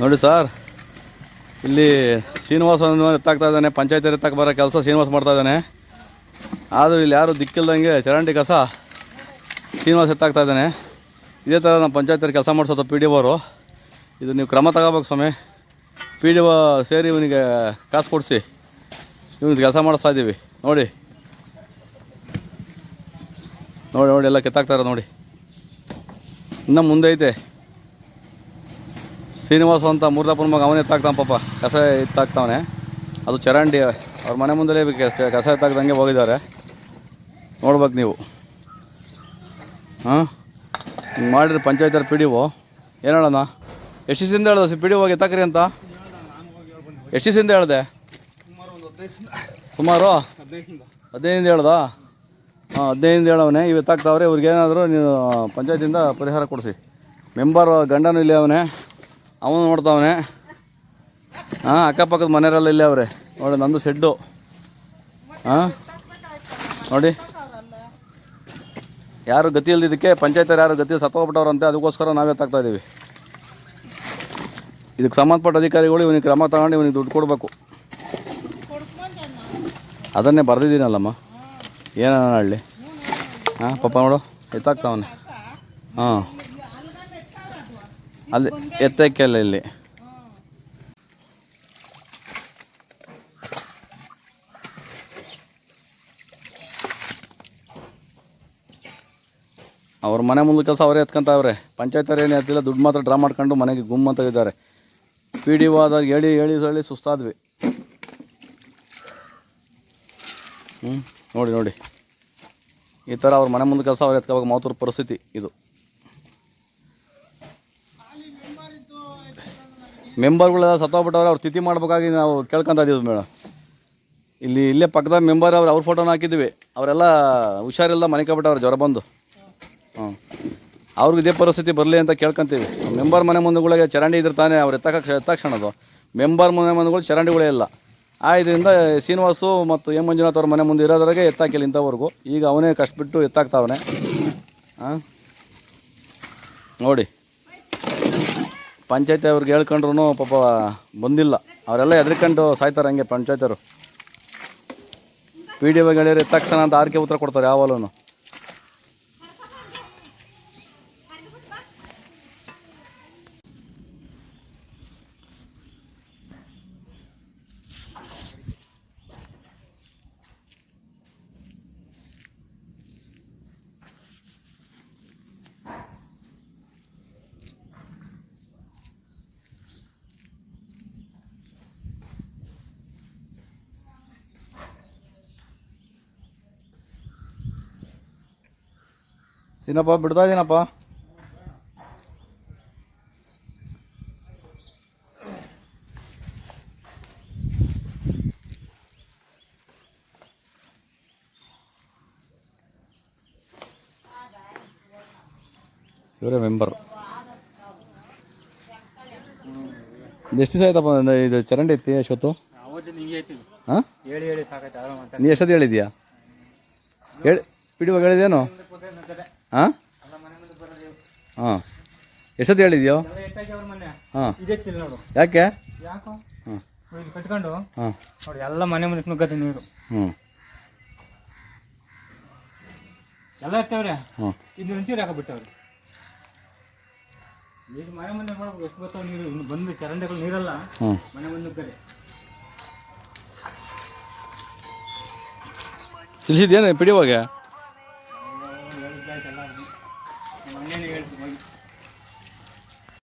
ನೋಡಿ ಸರ್, ಇಲ್ಲಿ ಶ್ರೀನಿವಾಸ ಎತ್ತಾಗ್ತಾ ಇದ್ದಾನೆ ಪಂಚಾಯತ್ ಎತ್ತಾಕ ಬರೋ ಕೆಲಸ ಶ್ರೀನಿವಾಸ ಮಾಡ್ತಾ ಇದ್ದಾನೆ. ಆದರೂ ಇಲ್ಲಿ ಯಾರು ದಿಕ್ಕಿಲ್ದಂಗೆ ಚರಂಡಿ ಕಸ ಶ್ರೀನಿವಾಸ ಎತ್ತಾಗ್ತಾ ಇದ್ದಾನೆ. ಇದೇ ಥರ ನಮ್ಮ ಪಂಚಾಯತ್ ಕೆಲಸ ಮಾಡಿಸೋದು ಪಿ ಡಿ ಅವರು. ಇದು ನೀವು ಕ್ರಮ ತಗೋಬೇಕು ಸ್ವಾಮಿ. ಪಿ ಡಿ ಒ ಸೇರಿ ಇವನಿಗೆ ಕಾಸು ಕೊಡಿಸಿ. ಇವನಿಗೆ ಕೆಲಸ ಮಾಡಿಸ್ತಾ ಇದ್ದೀವಿ ನೋಡಿ. ನೋಡಿ ನೋಡಿ, ಎಲ್ಲ ಕೆತ್ತಾಗ್ತಾರೆ ನೋಡಿ. ಇನ್ನೂ ಮುಂದೆ ಐತೆ. ಶ್ರೀನಿವಾಸ ಅಂತ ಮೂರ್ದಾಪುರ ಮಗ, ಅವನೇ ಎತ್ತಾಗ್ತಾನೆ ಪಾಪ. ಕಸ ಎತ್ತಾಕ್ತಾವನೆ. ಅದು ಚರಂಡಿ, ಅವ್ರ ಮನೆ ಮುಂದಲೇ ಕಸ ಎತ್ತಾಗ್ದಂಗೆ ಹೋಗಿದ್ದಾರೆ. ನೋಡ್ಬೇಕು ನೀವು. ಹಾಂ? ಹಿಂಗೆ ಮಾಡಿರಿ ಪಂಚಾಯತರ ಪಿ ಡಿ ಒ ಏನು ಹೇಳೋಣ ಎಷ್ಟು ದಿವಸದಿಂದ ಹೇಳ್ದೆ ಪಿ ಡಿ ಹೋಗಿ ಎತ್ತಾಕ್ರಿ ಅಂತ? ಎಷ್ಟು ದಿವಸದಿಂದ ಹೇಳ್ದೆ? ಸುಮಾರು ಹದಿನೈದಿಂದ ಹೇಳ್ದಾ? ಹಾಂ ಹದಿನೈದಿಂದ ಹೇಳವನೆ. ಇವು ಎತ್ತಾಕ್ತಾವ್ರೆ. ಇವ್ರಿಗೇನಾದರೂ ನೀವು ಪಂಚಾಯತಿಂದ ಪರಿಹಾರ ಕೊಡಿಸಿ. ಮೆಂಬರ್ ಗಂಡನೂ ಇಲ್ಲಿ ಅವನೇ. ಅವನು ನೋಡ್ತಾವನೆ ಹಾಂ, ಅಕ್ಕಪಕ್ಕದ ಮನೆಯವರೆಲ್ಲ ಇಲ್ಲೇ ಅವ್ರೆ. ನೋಡಿ, ನಂದು ಶೆಡ್ಡು. ಹಾಂ, ನೋಡಿ. ಯಾರು ಗತಿ ಇಲ್ದಿದ್ದಕ್ಕೆ ಪಂಚಾಯತರು ಯಾರು ಗತಿ ಸತ್ತೋಗ್ಬಿಟ್ಟವ್ರಂತೆ, ಅದಕ್ಕೋಸ್ಕರ ನಾವೇ ತಾಗ್ತಾ ಇದ್ದೀವಿ. ಇದಕ್ಕೆ ಸಂಬಂಧಪಟ್ಟ ಅಧಿಕಾರಿಗಳು ಇವನಿಗೆ ಕ್ರಮ ತಗೊಂಡು ಇವನಿಗೆ ದುಡ್ಡು ಕೊಡಬೇಕು. ಅದನ್ನೇ ಬರೆದಿದ್ದೀನಲ್ಲಮ್ಮ. ಏನೋ ಹಳ್ಳಿ? ಹಾಂ ಪಪ್ಪ ನೋಡು ಎತ್ತಾಗ್ತಾವನೆ ಹಾಂ. ಅಲ್ಲಿ ಎತ್ತಕ್ಕೆಲ್ಲ ಇಲ್ಲಿ. ಅವ್ರ ಮನೆ ಮುಂದೆ ಕೆಲಸ ಅವರೇ ಎತ್ಕೊಂತಾವ್ರೆ. ಪಂಚಾಯತರು ಏನು ಎತ್ತಿಲ್ಲ, ದುಡ್ಡು ಮಾತ್ರ ಡ್ರಾ ಮಾಡ್ಕೊಂಡು ಮನೆಗೆ ಗುಮ್ಮ ಅಂತ ಇದ್ದಾರೆ. ಪಿ ಡಿ ಒ ಆದಾಗ ಹೇಳಿ ಹೇಳಿ ಹೇಳಿ ಸುಸ್ತಾದ್ವಿ. ಹ್ಞೂ ನೋಡಿ ನೋಡಿ. ಈ ಥರ ಅವ್ರ ಮನೆ ಮುಂದೆ ಕೆಲಸ ಅವ್ರು ಎತ್ಕೋಬೇಕು, ಮಾತೂರು ಪರಿಸ್ಥಿತಿ ಇದು. ಮೆಂಬರ್ಗಳೆಲ್ಲ ಸತ್ತೋಗ್ಬಿಟ್ಟವ್ರೆ, ಅವ್ರು ತಿಥಿ ಮಾಡ್ಬೇಕಾಗಿ ನಾವು ಕೇಳ್ಕೊಂತ ಇದ್ದೀವಿ ಮೇಡಮ್. ಇಲ್ಲಿ, ಇಲ್ಲೇ ಪಕ್ಕದ ಮೆಂಬರ್ ಅವ್ರು, ಅವ್ರ ಫೋಟೋನ ಹಾಕಿದ್ದೀವಿ. ಅವರೆಲ್ಲ ಹುಷಾರಿಲ್ಲ ಮನೆಕೊಬಿಟ್ಟವ್ರೆ ಜ್ವರ ಬಂದು. ಹಾಂ ಅವ್ರಿಗೆ ಇದೇ ಪರಿಸ್ಥಿತಿ ಬರಲಿ ಅಂತ ಕೇಳ್ಕೊಂತೀವಿ. ಮೆಂಬರ್ ಮನೆ ಮುಂದೆಗಳಿಗೆ ಚರಂಡಿ ಇದ್ರೆ ತಾನೇ ಅವ್ರು ಎತ್ತಕ್ಕ ಎತ್ತಕ್ಷಣದು. ಮೆಂಬರ್ ಮನೆ ಮುಂದೆಗಳು ಚರಂಡಿಗಳೇ ಇಲ್ಲ. ಆ ಇದರಿಂದ ಶ್ರೀನಿವಾಸು ಮತ್ತು ಎಂ ಮಂಜುನಾಥ್ ಅವ್ರ ಮನೆ ಮುಂದೆ ಇರೋದ್ರಾಗೆ ಎತ್ತಾಕಿಲ್ಲ ಇಂಥವ್ರಿಗೂ. ಈಗ ಅವನೇ ಕಷ್ಟಬಿಟ್ಟು ಎತ್ತಾಕ್ತಾವನೆ. ಹಾಂ ನೋಡಿ. ಪಂಚಾಯತಿ ಅವ್ರಿಗೆ ಹೇಳ್ಕೊಂಡ್ರು ಪಾಪ ಬಂದಿಲ್ಲ. ಅವರೆಲ್ಲ ಹೆದರ್ಕೊಂಡು ಸಾಯ್ತಾರೆ ಹಂಗೆ ಪಂಚಾಯತರು ಪಿ ಡಿ ಒಗೆ ಗೆಳೆಯರು ತಕ್ಷಣ ಅಂತ ಆರ್ಕೆ ಉತ್ತರ ಕೊಡ್ತಾರೆ ಯಾವಾಗಲೂ ಸೀನಪ್ಪ ಬಿಡ್ತಾ ಇದೀನಪ್ಪ. ಇವರೇ ಮೆಂಬರ್ ಎಷ್ಟು ದಿವಸ ಆಯ್ತಪ್ಪ ಇದು ಚರಂಡಿ ಐತಿ ಎಷ್ಟೊತ್ತು ಹಾಂ? ನೀ ಎಷ್ಟೊತ್ತು ಹೇಳಿದ್ಯಾ? ಹೇಳಿ ಪಿಡಿವಾಗ ಹೇಳಿದೇನು ಹಾಂ ಹಾಂ ಎಷ್ಟೊತ್ತು ಹೇಳಿದ್ಯೋ? ಹಾಂ ಯಾಕೆ? ಯಾಕೋ? ಹಾಂ ಕಟ್ಕೊಂಡು ಹಾಂ ನೋಡಿ ಎಲ್ಲ ಮನೆ ಮುಂದೆ ನುಗ್ಗತ್ತೆ ನೀರು. ಹ್ಞೂ. ಎಲ್ಲ ಎತ್ತವ್ರೆ? ಹ್ಞೂ. ಇದು ಒಂಚೂರು ಯಾಕೆ ಬಿಟ್ಟವ್ರೆ ನೀರು ಮನೆ ಮುಂದೆ ಮಾಡ್ಬೇಕು ಎಷ್ಟು ಬರ್ತಾವ ನೀರು. ಇನ್ನು ಬಂದು ಚರಂಡಿಗಳು ನೀರಲ್ಲ. ಮನೆ ಮುಂದೆ ನುಗ್ಗದೆ. ತಿಳಿಸಿದ್ಯೇನು ಪಿಡಿವಾಗ